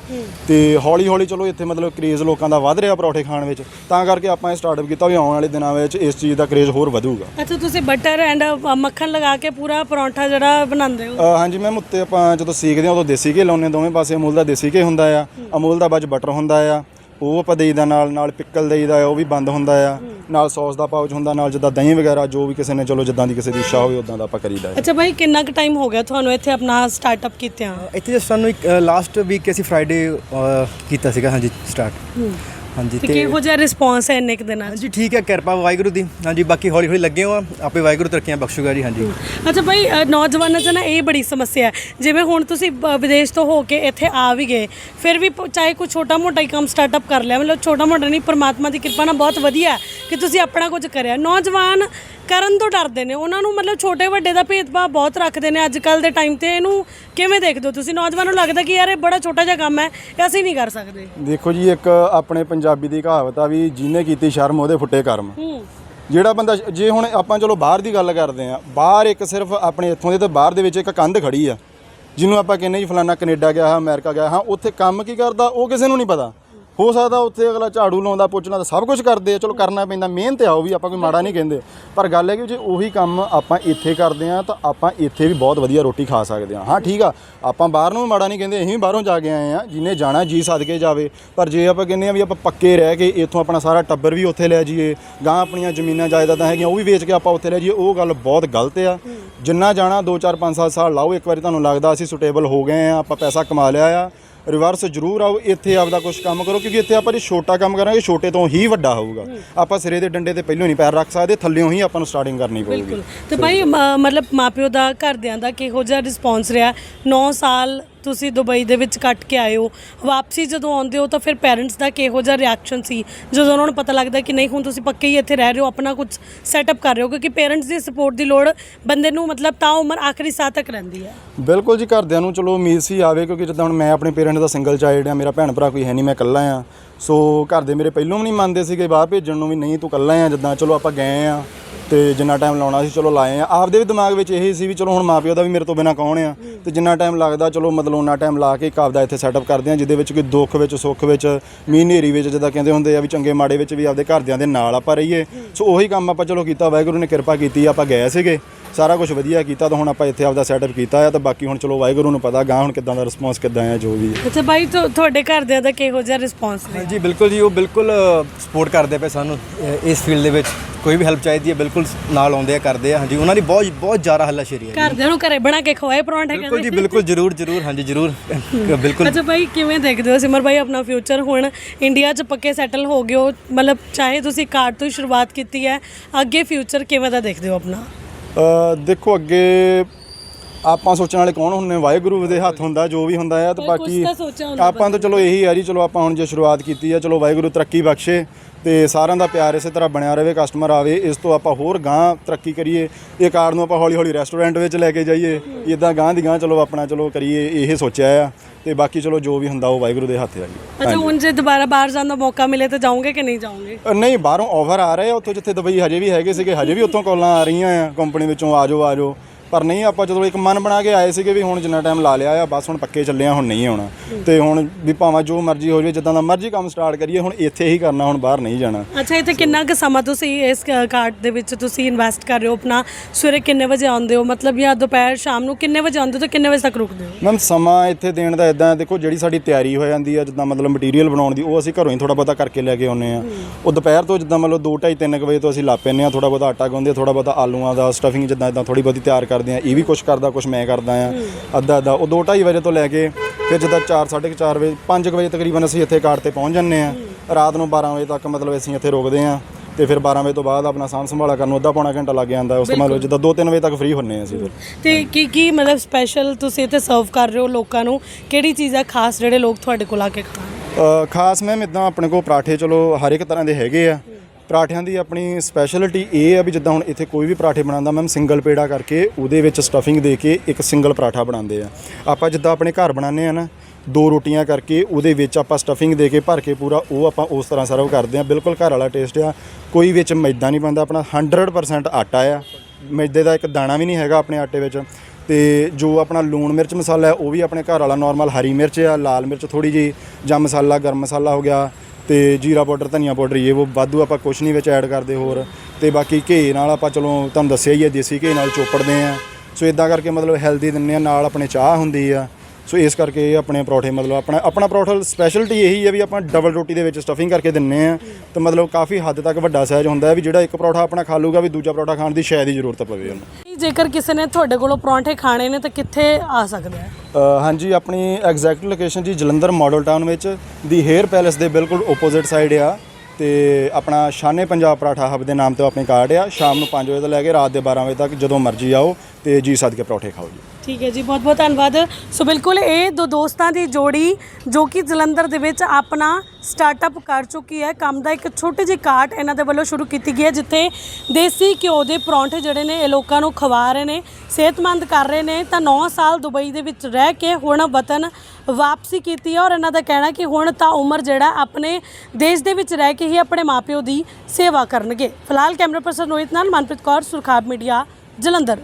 ਤੇ ਹੌਲੀ ਹੌਲੀ ਚਲੋ ਇੱਥੇ ਮਤਲਬ ਕਰੇਜ਼ ਲੋਕਾਂ ਦਾ ਵੱਧ ਰਿਹਾ ਪਰੌਠੇ ਖਾਣ ਵਿੱਚ। ਤਾਂ ਕਰਕੇ ਆਪਾਂ ਇਹ ਸਟਾਰਟਅਪ ਕੀਤਾ ਵੀ ਆਉਣ ਵਾਲੇ ਦਿਨਾਂ ਵਿੱਚ ਇਸ ਚੀਜ਼ ਦਾ ਕਰੇਜ਼ ਹੋਰ ਵਧੂਗਾ। ਅੱਛਾ ਤੁਸੀਂ ਬਟਰ ਐਂਡ ਮੱਖਣ ਲਗਾ ਕੇ ਪੂਰਾ ਪਰੌਂਠਾ ਜਿਹੜਾ ਬਣਾਉਂਦੇ ਹੋ? ਹਾਂਜੀ ਮੈਮ ਉੱਤੇ ਆਪਾਂ ਜਦੋਂ ਸੇਕਦੇ ਹਾਂ ਉਦੋਂ ਦੇਸੀ ਘੀ ਲਾਉਂਦੇ ਦੋਵੇਂ ਪਾਸੇ ਅਮੂਲ ਦਾ ਦੇਸੀ ਘੀ ਹੁੰਦਾ ਆ। ਅਮੂਲ ਦਾ ਬਾਅਦ ਬਟਰ ਹੁੰਦਾ ਆ। ਉਹ ਆਪਾਂ ਦੇਈਦਾ ਨਾਲ ਨਾਲ ਪਿੱਕਲ ਦੇਈਦਾ ਉਹ ਵੀ ਬੰਦ ਹੁੰਦਾ ਆ। ਨਾਲ ਸੌਸ ਦਾ ਪਾਊਚ ਹੁੰਦਾ ਨਾਲ ਜਿੱਦਾਂ ਦਹੀਂ ਵਗੈਰਾ ਜੋ ਵੀ ਕਿਸੇ ਨੇ ਚਲੋ ਜਿੱਦਾਂ ਦੀ ਕਿਸੇ ਦੀ ਇੱਛਾ ਹੋਵੇ ਉਦਾਂ ਦਾ ਆਪਾਂ ਕਰੀਦਾ ਹੈ। ਅੱਛਾ ਭਾਈ ਕਿੰਨਾ ਕੁ ਟਾਈਮ ਹੋ ਗਿਆ ਤੁਹਾਨੂੰ ਇੱਥੇ ਆਪਣਾ ਸਟਾਰਟਅਪ ਕੀਤਿਆਂ? ਇੱਥੇ ਸਾਨੂੰ ਇੱਕ ਲਾਸਟ ਵੀਕ ਅਸੀਂ ਫਰਾਈਡੇ ਕੀਤਾ ਸੀਗਾ ਹਾਂਜੀ ਸਟਾਰਟ ਹਾਂਜੀ ਤੇ ਕਿਹੋ ਜਿਹਾ ਰਿਸਪੌਂਸ ਹੈ ਇੰਨੇ ਕੁ ਦਿਨਾਂ 'ਚ? ਹਾਂਜੀ ਠੀਕ ਹੈ ਕਿਰਪਾ ਵਾਹਿਗੁਰੂ ਦੀ। ਹਾਂਜੀ ਬਾਕੀ ਹੌਲੀ ਹੌਲੀ ਲੱਗੇ ਹੋ ਆਪੇ ਵਾਹਿਗੁਰੂ ਤਰੱਕੀਆਂ ਬਖਸ਼ੂਗਾ ਜੀ ਹਾਂਜੀ। ਅੱਛਾ ਭਾਈ ਅ, ਨੌਜਵਾਨਾਂ 'ਚ ਨਾ ਇਹ ਬੜੀ ਸਮੱਸਿਆ ਹੈ। ਜਿਵੇਂ ਹੁਣ ਤੁਸੀਂ ਬ- ਵਿਦੇਸ਼ ਤੋਂ ਹੋ ਕੇ ਇੱਥੇ ਆ ਵੀ ਗਏ ਫਿਰ ਵੀ ਪ- ਚਾਹੇ ਕੋਈ ਛੋਟਾ ਮੋਟਾ ਹੀ ਕੰਮ ਸਟਾਰਟਅਪ ਕਰ ਲਿਆ ਮਤਲਬ ਛੋਟਾ ਮੋਟਾ ਨਹੀਂ ਪਰਮਾਤਮਾ ਦੀ ਕਿਰਪਾ ਨਾਲ ਬਹੁਤ ਵਧੀਆ ਹੈ ਕਿ ਤੁਸੀਂ ਆਪਣਾ ਕੁਝ ਕਰਿਆ। ਨੌਜਵਾਨ ਕਰਨ ਤੋਂ ਡਰਦੇ ਨੇ। ਉਹਨਾਂ ਨੂੰ ਮਤਲਬ ਛੋਟੇ ਵੱਡੇ ਦਾ ਭੇਦਭਾਵ ਬਹੁਤ ਰੱਖਦੇ ਨੇ ਅੱਜ ਕੱਲ ਦੇ ਟਾਈਮ ਤੇ। ਇਹਨੂੰ ਕਿਵੇਂ ਦੇਖਦੇ ਹੋ ਤੁਸੀਂ? ਨੌਜਵਾਨਾਂ ਨੂੰ ਲੱਗਦਾ ਕਿ ਯਾਰ ਇਹ ਬੜਾ ਛੋਟਾ ਜਿਹਾ ਕੰਮ ਹੈ ਇਹ ਅਸੀਂ ਨਹੀਂ ਕਰ ਸਕਦੇ। ਦੇਖੋ ਜੀ ਇੱਕ ਆਪਣੇ ਪੰਜਾਬੀ ਦੀ ਕਹਾਵਤ ਆ ਵੀ ਜਿਹਨੇ ਕੀਤੀ ਸ਼ਰਮ ਉਹਦੇ ਫੁੱਟੇ ਕਰਮ। ਹੂੰ। ਜਿਹੜਾ ਬੰਦਾ ਜੇ ਹੁਣ ਆਪਾਂ ਚਲੋ ਬਾਹਰ ਦੀ ਗੱਲ ਕਰਦੇ ਆ ਬਾਹਰ ਇੱਕ ਸਿਰਫ ਆਪਣੇ ਇੱਥੋਂ ਦੇ ਤੇ ਬਾਹਰ ਦੇ ਵਿੱਚ ਇੱਕ ਕੰਧ ਖੜੀ ਆ ਜਿਹਨੂੰ ਆਪਾਂ ਕਹਿੰਦੇ ਜੀ ਫਲਾਨਾ ਕੈਨੇਡਾ ਗਿਆ ਹੈ ਅਮਰੀਕਾ ਗਿਆ ਹਾਂ ਉੱਥੇ ਕੰਮ ਕੀ ਕਰਦਾ ਉਹ ਕਿਸੇ ਨੂੰ ਨਹੀਂ ਪਤਾ। ਹੋ ਸਕਦਾ ਉੱਥੇ ਅਗਲਾ ਝਾੜੂ ਲਾਉਂਦਾ ਪੁੱਛਣਾ ਤਾਂ ਸਭ ਕੁਝ ਕਰਦੇ ਆ। ਚਲੋ ਕਰਨਾ ਪੈਂਦਾ, ਮਿਹਨਤ ਆ ਉਹ ਵੀ, ਆਪਾਂ ਕੋਈ ਮਾੜਾ ਨਹੀਂ ਕਹਿੰਦੇ। ਪਰ ਗੱਲ ਹੈ ਕਿ ਜੇ ਉਹੀ ਕੰਮ ਆਪਾਂ ਇੱਥੇ ਕਰਦੇ ਆ ਤਾਂ ਆਪਾਂ ਇੱਥੇ ਵੀ ਬਹੁਤ ਵਧੀਆ ਰੋਟੀ ਖਾ ਸਕਦੇ ਆ ਹਾਂ, ਠੀਕ ਆ, ਆਪਾਂ ਬਾਹਰ ਨੂੰ ਵੀ ਮਾੜਾ ਨਹੀਂ ਕਹਿੰਦੇ, ਅਸੀਂ ਵੀ ਬਾਹਰੋਂ ਜਾ ਕੇ ਆਏ ਆ ਜਿਹਨੇ ਜਾਣਾ ਜੀ ਸੱਦ ਕੇ ਜਾਵੇ। ਪਰ ਜੇ ਆਪਾਂ ਕਹਿੰਦੇ ਆ ਵੀ ਆਪਾਂ ਪੱਕੇ ਰਹਿ ਕੇ ਇੱਥੋਂ ਆਪਣਾ ਸਾਰਾ ਟੱਬਰ ਵੀ ਉੱਥੇ ਲੈ ਜਾਈਏ ਗਾਂ ਆਪਣੀਆਂ ਜ਼ਮੀਨਾਂ ਜਾਇਦਾਦਾਂ ਹੈਗੀਆਂ, ਉਹ ਵੀ ਵੇਚ ਕੇ ਆਪਾਂ ਉੱਥੇ ਲੈ ਜਾਈਏ, ਉਹ ਗੱਲ ਬਹੁਤ ਗਲਤ ਆ। ਜਿੰਨਾ ਜਾਣਾ 2 4 5 7 ਸਾਲ ਲਾਓ, ਇੱਕ ਵਾਰੀ ਤੁਹਾਨੂੰ ਲੱਗਦਾ ਅਸੀਂ ਸੁਟੇਬਲ ਹੋ ਗਏ ਆ ਆਪਾਂ ਪੈਸਾ ਕਮਾ ਲਿਆ ਆ। ਰਿਵਰਸ ਜ਼ਰੂਰ ਆਓ ਇੱਥੇ ਆਪਦਾ ਕੁਝ ਕੰਮ ਕਰੋ ਕਿਉਂਕਿ ਇੱਥੇ ਆਪਾਂ ਜੇ ਛੋਟਾ ਕੰਮ ਕਰਾਂਗੇ ਛੋਟੇ ਤੋਂ ਹੀ ਵੱਡਾ ਹੋਊਗਾ। ਆਪਾਂ ਸਿਰੇ ਦੇ ਡੰਡੇ ਤੇ ਪਹਿਲੋਂ ਨਹੀਂ ਪੈਰ ਰੱਖ ਸਕਦੇ ਥੱਲਿਓਂ ਹੀ ਆਪਾਂ ਨੂੰ ਸਟਾਰਟਿੰਗ ਕਰਨੀ ਪਊਗੀ। ਬਿਲਕੁਲ। ਤੇ ਭਾਈ ਮ- ਮਤਲਬ ਮਾਪਿਓ ਦਾ ਘਰਦਿਆਂ ਦਾ ਕਿਹੋ ਜਿਹਾ ਰਿਸਪੌਂਸ ਰਿਹਾ? 9 ਸਾਲ ਤੁਸੀਂ ਦੁਬਈ ਦੇ ਵਿੱਚ ਕੱਟ ਕੇ ਆਏ ਹੋ। ਵਾਪਸੀ ਜਦੋਂ ਆਉਂਦੇ ਹੋ ਤਾਂ ਫਿਰ ਪੇਰੈਂਟਸ ਦਾ ਕਿਹੋ ਜਿਹਾ ਰਿਐਕਸ਼ਨ ਸੀ? ਜਦੋਂ ਉਹਨਾਂ ਨੂੰ ਪਤਾ ਲੱਗਦਾ ਕਿ ਨਹੀਂ ਹੁਣ ਤੁਸੀਂ ਪੱਕੇ ਹੀ ਇੱਥੇ ਰਹਿ ਰਹੇ ਹੋ ਆਪਣਾ ਕੁਝ ਸੈਟਅਪ ਕਰ ਰਹੇ ਹੋ ਕਿਉਂਕਿ ਪੇਰੈਂਟਸ ਦੀ ਸਪੋਰਟ ਦੀ ਲੋੜ ਬੰਦੇ ਨੂੰ ਮਤਲਬ ਤਾਂ ਉਮਰ ਆਖਰੀ ਸਾਹ ਤੱਕ ਰਹਿੰਦੀ ਹੈ। ਬਿਲਕੁਲ ਜੀ ਘਰਦਿਆਂ ਨੂੰ ਚਲੋ ਉਮੀਦ ਸੀ ਆਵੇ ਕਿਉਂਕਿ ਜਿੱਦਾਂ ਹੁਣ ਮੈਂ ਆਪਣੇ ਪਿੰਡ ਦਾ ਸਿੰਗਲ ਚਾਈਲਡ ਆ ਮੇਰਾ ਭੈਣ ਭਰਾ ਕੋਈ ਹੈ ਨਹੀਂ ਮੈਂ ਇਕੱਲਾ ਆ। ਸੋ ਘਰ ਦੇ ਮੇਰੇ ਪਹਿਲੋਂ ਵੀ ਨਹੀਂ ਮੰਨਦੇ ਸੀਗੇ ਬਾਹਰ ਭੇਜਣ ਨੂੰ ਵੀ ਨਹੀਂ, ਤੂੰ ਇਕੱਲਾ ਆ, ਜਿੱਦਾਂ ਚਲੋ ਆਪਾਂ ਗਏ ਆ ਤੇ ਜਿੰਨਾ ਟਾਈਮ ਲਾਉਣਾ ਸੀ ਚਲੋ ਲਾਏ ਆ। ਆਪਦੇ ਵੀ ਦਿਮਾਗ ਵਿੱਚ ਇਹੀ ਸੀ ਵੀ ਚਲੋ ਹੁਣ ਮਾਪਿਓ ਦਾ ਵੀ ਮੇਰੇ ਤੋਂ ਬਿਨਾ ਕੌਣ ਆ? ਤੇ ਜਿੰਨਾ ਟਾਈਮ ਲੱਗਦਾ ਚਲੋ ਮਤਲਬ ਉਹਨਾਂ ਟਾਈਮ ਲਾ ਕੇ ਇੱਕ ਆਪਦਾ ਇੱਥੇ ਸੈਟਅਪ ਕਰਦੇ ਆ, ਜਿਹਦੇ ਵਿੱਚ ਕੋਈ ਦੁੱਖ ਵਿੱਚ, ਸੁੱਖ ਵਿੱਚ, ਮੀਂਹ ਹਨੇਰੀ ਵਿੱਚ ਜਿੱਦਾਂ ਕਹਿੰਦੇ ਹੁੰਦੇ ਆ ਵੀ ਚੰਗੇ ਮਾੜੇ ਵਿੱਚ ਵੀ ਆਪਦੇ ਘਰਦਿਆਂ ਦੇ ਨਾਲ ਆਪਾਂ ਰਹੀਏ। ਸੋ ਉਹੀ ਕੰਮ ਆਪਾਂ ਚਲੋ ਕੀਤਾ, ਵਾਹਿਗੁਰੂ ਨੇ ਕਿਰਪਾ ਕੀਤੀ, ਆਪਾਂ ਗਏ ਸੀਗੇ। ਸਾਰਾ ਕੁਝ ਵਧੀਆ ਕੀਤਾ ਤਾਂ ਹੁਣ ਆਪਾਂ ਇੱਥੇ ਆਪਦਾ ਸੈਟਅਪ ਕੀਤਾ ਆ ਤਾਂ ਬਾਕੀ ਹੁਣ ਚਲੋ ਵਾਹਿਗੁਰੂ ਨੂੰ ਪਤਾ ਗਾਂ ਹੁਣ ਕਿੱਦਾਂ ਦਾ ਰਿਸਪੌਂਸ ਕਿੱਦਾਂ ਆ, ਜੋ ਵੀ ਅੱਛਾ ਬਾਈ ਤੁਹਾਡੇ ਘਰਦਿਆਂ ਦਾ ਕਿਹੋ ਜਿਹਾ ਰਿਸਪੌਂਸ ਰਿਹਾ ਜੀ ਬਿਲਕੁਲ ਜੀ ਉਹ ਬਿਲਕੁਲ ਸਪੋਰਟ ਕਰਦੇ ਪਏ ਸਾਨੂੰ ਇਸ ਫੀਲਡ ਦੇ ਵਿੱਚ। ਕੋਈ ਵੀ ਹੈਲਪ ਚਾਹੀਦੀ ਹੈ ਬਿਲਕੁਲ ਨਾਲ ਆਉਂਦੇ ਆ ਕਰਦੇ ਆ। ਹਾਂਜੀ ਉਹਨਾਂ ਦੀ ਬਹੁਤ ਬਹੁਤ ਜ਼ਿਆਦਾ ਹੱਲਾਸ਼ੇਰੀ ਹੈ। ਘਰਦਿਆਂ ਨੂੰ ਘਰੇ ਬਣਾ ਕੇ ਖਵਾਏ ਪਰੌਂਠੇ ਬਿਲਕੁਲ ਜੀ ਬਿਲਕੁਲ ਜ਼ਰੂਰ ਜ਼ਰੂਰ ਹਾਂਜੀ ਜ਼ਰੂਰ। ਬਿਲਕੁਲ। ਅੱਛਾ ਭਾਈ ਕਿਵੇਂ ਦੇਖਦੇ ਹੋ ਸਿਮਰ ਭਾਈ ਆਪਣਾ ਫਿਊਚਰ ਹੁਣ ਇੰਡੀਆ 'ਚ ਪੱਕੇ ਸੈਟਲ ਹੋ ਗਏ ਹੋ ਮਤਲਬ ਚਾਹੇ ਤੁਸੀਂ ਕਾਰਡ ਤੋਂ ਹੀ ਸ਼ੁਰੂਆਤ ਕੀਤੀ ਹੈ ਅੱਗੇ ਫਿਊਚਰ ਕਿਵੇਂ ਦਾ ਦੇਖਦੇ ਹੋ ਆਪਣਾ? ਅ, ਦੇਖੋ ਅੱਗੇ ਆਪਾਂ ਸੋਚਣ ਵਾਲੇ ਕੌਣ ਹੁੰਨੇ? ਵਾਹਿਗੁਰੂ ਦੇ ਹੱਥ ਹੁੰਦਾ ਜੋ ਵੀ ਹੁੰਦਾ ਆ ਤੇ ਬਾਕੀ ਆਪਾਂ ਤਾਂ ਚਲੋ ਇਹੀ ਆ ਜੀ ਚਲੋ ਆਪਾਂ ਹੁਣ ਜੇ ਸ਼ੁਰੂਆਤ ਕੀਤੀ ਆ ਚਲੋ ਵਾਹਿਗੁਰੂ ਤਰੱਕੀ ਬਖਸ਼ੇ ਤੇ ਸਾਰਿਆਂ ਦਾ ਪਿਆਰ ਇਸੇ ਤਰ੍ਹਾਂ ਬਣਿਆ ਰਹੇ ਕਸਟਮਰ ਆਵੇ ਇਸ ਤੋਂ ਆਪਾਂ ਹੋਰ ਗਾਂ ਤਰੱਕੀ ਕਰੀਏ। ਇਹ ਕਾਰ ਨੂੰ ਆਪਾਂ ਹੌਲੀ ਹੌਲੀ ਰੈਸਟੋਰੈਂਟ ਵਿੱਚ ਲੈ ਕੇ ਜਾਈਏ ਇਦਾਂ ਗਾਂ ਦੀ ਗਾਂ ਚਲੋ ਆਪਣਾ ਚਲੋ ਕਰੀਏ ਇਹ ਸੋਚਿਆ ਆ। ਤੇ ਬਾਕੀ ਚਲੋ ਜੋ ਵੀ ਹੁੰਦਾ ਉਹ ਵਾਹਿਗੁਰੂ ਦੇ ਹੱਥ ਆ ਜੀ। ਅੱਛਾ ਹੁਣ ਜੇ ਦੁਬਾਰਾ ਬਾਹਰ ਜਾਣ ਦਾ ਮੌਕਾ ਮਿਲੇ ਤਾਂ ਜਾਓਗੇ ਕਿ ਨਹੀਂ ਜਾਓਗੇ? ਨਹੀਂ ਬਾਹਰੋਂ ਆਫਰ ਆ ਰਹੇ ਆ ਉੱਥੋਂ ਜਿੱਥੇ ਦੁਬਈ ਹਜੇ ਵੀ ਹੈਗੇ ਸੀਗੇ ਹਜੇ ਵੀ ਉੱਥੋਂ ਕਾਲਾਂ ਆ ਰਹੀਆਂ ਆ ਕੰਪਨੀ ਵਿੱਚੋਂ ਆਜੋ ਆਜੋ ਪਰ ਨਹੀਂ ਆਪਾਂ ਜਦੋਂ ਇੱਕ ਮਨ ਬਣਾ ਕੇ ਆਏ ਸੀਗੇ ਵੀ ਹੁਣ ਜਿੰਨਾ ਟਾਈਮ ਲਾ ਲਿਆ ਆ ਬਸ ਹੁਣ ਪੱਕੇ ਚੱਲੇ ਆ ਹੁਣ ਨਹੀਂ ਆਉਣਾ। ਤੇ ਹੁਣ ਵੀ ਭਾਵੇਂ ਜੋ ਮਰਜ਼ੀ ਹੋ ਜਾਵੇ ਜਿੱਦਾਂ ਦਾ ਮਰਜ਼ੀ ਕੰਮ ਸਟਾਰਟ ਕਰੀਏ ਹੁਣ ਇੱਥੇ ਹੀ ਕਰਨਾ ਹੁਣ ਬਾਹਰ ਨਹੀਂ ਜਾਣਾ। ਅੱਛਾ ਇੱਥੇ ਕਿੰਨਾ ਕੁ ਸਮਾਂ ਤੁਸੀਂ ਇਸ ਕਾਰਡ ਦੇ ਵਿੱਚ ਤੁਸੀਂ ਇਨਵੈਸਟ ਕਰ ਰਹੇ ਹੋ? ਆਪਣਾ ਸਵੇਰੇ ਕਿੰਨੇ ਵਜੇ ਆਉਂਦੇ ਹੋ? ਮਤਲਬ ਜਾਂ ਦੁਪਹਿਰ ਸ਼ਾਮ ਨੂੰ ਕਿੰਨੇ ਵਜੇ ਆਉਂਦੇ ਹੋ ਤੇ ਕਿੰਨੇ ਵਜੇ ਤੱਕ ਰੁਕਦੇ ਹੋ? ਮੈਮ ਸਮਾਂ ਇੱਥੇ ਦੇਣ ਦਾ ਇਦਾਂ ਦੇਖੋ ਜਿਹੜੀ ਸਾਡੀ ਤਿਆਰੀ ਹੋ ਜਾਂਦੀ ਆ ਜਿੱਦਾਂ ਮਤਲਬ ਮਟੀਰੀਅਲ ਬਣਾਉਣ ਦੀ ਉਹ ਅਸੀਂ ਘਰੋਂ ਹੀ ਥੋੜਾ ਬਹੁਤਾ ਕਰਕੇ ਲੈ ਕੇ ਆਉਂਦੇ ਆ। ਉਹ ਦੁਪਹਿਰ ਤੋਂ ਜਿੱਦਾਂ ਮਤਲਬ 2:30 3 ਵਜੇ ਤੋਂ ਅਸੀਂ ਲਾ ਪੈਂਦੇ ਆ ਥੋੜਾ ਬਹੁਤਾ ਆਟਾ ਗੁੰਨਦੇ ਥੋੜਾ ਬਹੁਤਾ ਆਲੂਆਂ ਦਾ ਸਟਫਿੰਗ ਜਿੱਦਾਂ ਇਦਾਂ ਥੋੜੀ ਬਹੁਤੀ ਤਿਆਰ ਕਰਦੇ ਆ ਇਹ ਵੀ ਕੁਝ ਕਰਦਾ ਕੁਝ ਮੈਂ ਕਰਦਾ ਆ। ਅੱਧਾ ਅੱਧਾ ਉਹ 2:30 ਵਜੇ ਤੋਂ ਲੈ ਕੇ ਫਿਰ ਜਿੱਦਾਂ 4 4:30 ਵਜੇ 5 ਵਜੇ ਤਕਰੀਬਨ ਅਸੀਂ ਇੱਥੇ ਕਾਰਡ ਤੇ ਪਹੁੰਚ ਜੰਨੇ ਆ। ਰਾਤ ਨੂੰ 12 ਵਜੇ ਤੱਕ ਮਤਲਬ ਅਸੀਂ ਇੱਥੇ ਰੁਕਦੇ ਆ ਤੇ ਫਿਰ 12 ਵਜੇ ਤੋਂ ਬਾਅਦ ਆਪਣਾ ਸਾਂਭ ਸੰਭਾਲਾ ਕਰਨ ਨੂੰ ਅੱਧਾ ਪੌਣਾ ਘੰਟਾ ਲੱਗ ਜਾਂਦਾ। ਉਸ ਤੋਂ ਮਤਲਬ ਜਿੱਦਾਂ 2-3 ਵਜੇ ਤੱਕ ਫ੍ਰੀ ਹੁੰਨੇ ਆ ਅਸੀਂ ਫਿਰ। ਤੇ ਕੀ ਕੀ ਮਤਲਬ ਸਪੈਸ਼ਲ ਤੁਸੀਂ ਇੱਥੇ ਸਰਵ ਕਰ ਰਹੇ ਹੋ ਲੋਕਾਂ ਨੂੰ? ਕਿਹੜੀ ਚੀਜ਼ ਹੈ ਖਾਸ ਜਿਹੜੇ ਲੋਕ ਤੁਹਾਡੇ ਕੋਲ ਆ ਕੇ ਖਾਣ? ਖਾਸ ਮੈਮ ਇਦਾਂ ਆਪਣੇ ਕੋਲ ਪਰਾਠੇ ਚਲੋ ਹਰ ਇੱਕ ਤਰ੍ਹਾਂ ਦੇ ਹੈਗੇ ਆ। ਪਰਾਠਿਆਂ ਦੀ ਆਪਣੀ ਸਪੈਸ਼ਲਿਟੀ ਇਹ ਆ ਵੀ ਜਿੱਦਾਂ ਹੁਣ ਇੱਥੇ ਕੋਈ ਵੀ ਪਰਾਠੇ ਬਣਾਉਂਦਾ ਮੈਮ ਸਿੰਗਲ ਪੇੜਾ ਕਰਕੇ ਉਹਦੇ ਵਿੱਚ ਸਟਫਿੰਗ ਦੇ ਕੇ ਇੱਕ ਸਿੰਗਲ ਪਰਾਠਾ ਬਣਾਉਂਦੇ ਆ। ਆਪਾਂ ਜਿੱਦਾਂ ਆਪਣੇ ਘਰ ਬਣਾਉਂਦੇ ਆ ਨਾ, ਦੋ ਰੋਟੀਆਂ ਕਰਕੇ ਉਹਦੇ ਵਿੱਚ ਆਪਾਂ ਸਟਫਿੰਗ ਦੇ ਕੇ ਭਰ ਕੇ ਪੂਰਾ ਉਹ ਆਪਾਂ ਉਸ ਤਰ੍ਹਾਂ ਸਰਵ ਕਰਦੇ ਆ। ਬਿਲਕੁਲ ਘਰ ਵਾਲਾ ਟੇਸਟ ਆ, ਕੋਈ ਵਿੱਚ ਮੈਦਾ ਨਹੀਂ ਪੈਂਦਾ ਆਪਣਾ 100% ਆਟਾ ਆ। ਮੈਦੇ ਦਾ ਇੱਕ ਦਾਣਾ ਵੀ ਨਹੀਂ ਹੈਗਾ ਆਪਣੇ ਆਟੇ ਵਿੱਚ। ਤੇ ਜੋ ਆਪਣਾ ਲੂਣ ਮਿਰਚ ਮਸਾਲਾ ਹੈ, ਉਹ ਵੀ ਆਪਣੇ ਘਰ ਵਾਲਾ ਨਾਰਮਲ ਹਰੀ ਮਿਰਚ ਆ, ਲਾਲ ਮਿਰਚ ਥੋੜੀ ਜੀ ਜਾਂ ਮਸਾਲਾ, ਗਰਮ ਮਸਾਲਾ ਹੋ ਗਿਆ ਤੇ ਜੀਰਾ ਪਾਊਡਰ, ਧਨੀਆ ਪਾਊਡਰ, ਇਹ ਉਹ ਵਾਧੂ ਆਪਾਂ ਕੁਛ ਨਹੀਂ ਵਿੱਚ ਐਡ ਕਰਦੇ ਹੋਰ। ਤੇ ਬਾਕੀ ਘੇ ਨਾਲ ਆਪਾਂ ਚਲੋ, ਤੁਹਾਨੂੰ ਦੱਸਿਆ ਹੀ ਹੈ, ਦੇਸੀ ਘੇ ਨਾਲ ਚੋਪੜਦੇ ਆ ਸੋ ਇਦਾਂ ਕਰਕੇ ਮਤਲਬ ਹੈਲਦੀ ਦਿੰਨੇ ਆ ਨਾਲ ਆਪਣੇ ਚਾਹ ਹੁੰਦੀ ਆ। ਸੋ ਇਸ ਕਰਕੇ ਆਪਣੇ ਪਰੌਠੇ ਮਤਲਬ ਆਪਣਾ ਆਪਣਾ ਪਰੌਠਾ ਸਪੈਸ਼ਲਿਟੀ ਇਹੀ ਹੈ ਵੀ ਆਪਾਂ ਡਬਲ ਰੋਟੀ ਦੇ ਵਿੱਚ ਸਟਫਿੰਗ ਕਰਕੇ ਦਿੰਨੇ ਆ ਤਾਂ ਮਤਲਬ ਕਾਫੀ ਹੱਦ ਤੱਕ ਵੱਡਾ ਸਹਿਜ ਹੁੰਦਾ ਹੈ ਵੀ ਜਿਹੜਾ ਇੱਕ ਪਰੌਠਾ ਆਪਣਾ ਖਾ ਲੂਗਾ ਵੀ ਦੂਜਾ ਪਰੌਠਾ ਖਾਣ ਦੀ ਸ਼ਾਇਦ ਹੀ ਜ਼ਰੂਰਤ ਪਵੇ ਉਹਨੂੰ। ਜੇਕਰ ਕਿਸੇ ਨੇ ਤੁਹਾਡੇ ਕੋਲੋਂ ਪਰੌਂਠੇ ਖਾਣੇ ਨੇ ਤਾਂ ਕਿੱਥੇ ਆ ਸਕਦਾ ਹੈ ਹਾਂਜੀ, ਆਪਣੀ ਐਗਜ਼ੈਕਟ ਲੋਕੇਸ਼ਨ ਜੀ ਜਲੰਧਰ ਮਾਡਲ ਟਾਊਨ ਵਿੱਚ। ਦੀ ਹੇਅਰ ਪੈਲੇਸ ਦੇ ਬਿਲਕੁਲ ਆਪੋਜ਼ਿਟ ਸਾਈਡ ਆ ਤੇ ਆਪਣਾ ਸ਼ਾਨੇ ਪੰਜਾਬ ਪਰਾਠਾ ਹਬ ਦੇ ਨਾਮ ਤੇ ਆਪਣੀ ਕਾਰਡ ਆ। ਸ਼ਾਮ ਨੂੰ 5 ਵਜੇ ਤੋਂ ਲੈ ਕੇ ਰਾਤ ਦੇ 12 ਵਜੇ ਤੱਕ ਜਦੋਂ ਮਰਜ਼ੀ ਆਓ। ਤੇ ਜੀ ਸੱਦ ਕੇ ਪਰੌਠੇ ਖਾਓ ਜੀ। ਠੀਕ ਹੈ ਜੀ, ਬਹੁਤ ਬਹੁਤ ਧੰਨਵਾਦ। ਸੋ ਬਿਲਕੁਲ ਇਹ ਦੋ ਦੋਸਤਾਂ ਦੀ ਜੋੜੀ ਜੋ ਕਿ ਜਲੰਧਰ ਦੇ ਵਿੱਚ ਆਪਣਾ ਸਟਾਰਟਅਪ ਕਰ ਚੁੱਕੀ ਹੈ। ਕੰਮ ਦਾ ਇੱਕ ਛੋਟੀ ਜਿਹੀ ਕਾਟ ਇਹਨਾਂ ਦੇ ਵੱਲੋਂ ਸ਼ੁਰੂ ਕੀਤੀ ਗਈ ਹੈ, ਜਿੱਥੇ ਦੇਸੀ ਘਿਓ ਦੇ ਪਰੌਂਠੇ ਜਿਹੜੇ ਨੇ, ਇਹ ਲੋਕਾਂ ਨੂੰ ਖਵਾ ਰਹੇ ਨੇ, ਸਿਹਤਮੰਦ ਕਰ ਰਹੇ ਨੇ। ਤਾਂ 9 ਸਾਲ ਦੁਬਈ ਦੇ ਵਿੱਚ ਰਹਿ ਕੇ ਹੁਣ ਵਤਨ ਵਾਪਸੀ ਕੀਤੀ ਹੈ ਔਰ ਇਹਨਾਂ ਦਾ ਕਹਿਣਾ ਕਿ ਹੁਣ ਤਾਂ ਉਮਰ ਜਿਹੜਾ ਆਪਣੇ ਦੇਸ਼ ਦੇ ਵਿੱਚ ਰਹਿ ਕੇ ਹੀ ਆਪਣੇ ਮਾਪਿਓ ਦੀ ਸੇਵਾ ਕਰਨਗੇ। ਫਿਲਹਾਲ ਕੈਮਰਾ ਪਰਸਨ ਰੋਹਿਤ ਨਾਲ ਮਨਪ੍ਰੀਤ ਕੌਰ, ਸੁਰਖਾਬ ਮੀਡੀਆ, ਜਲੰਧਰ।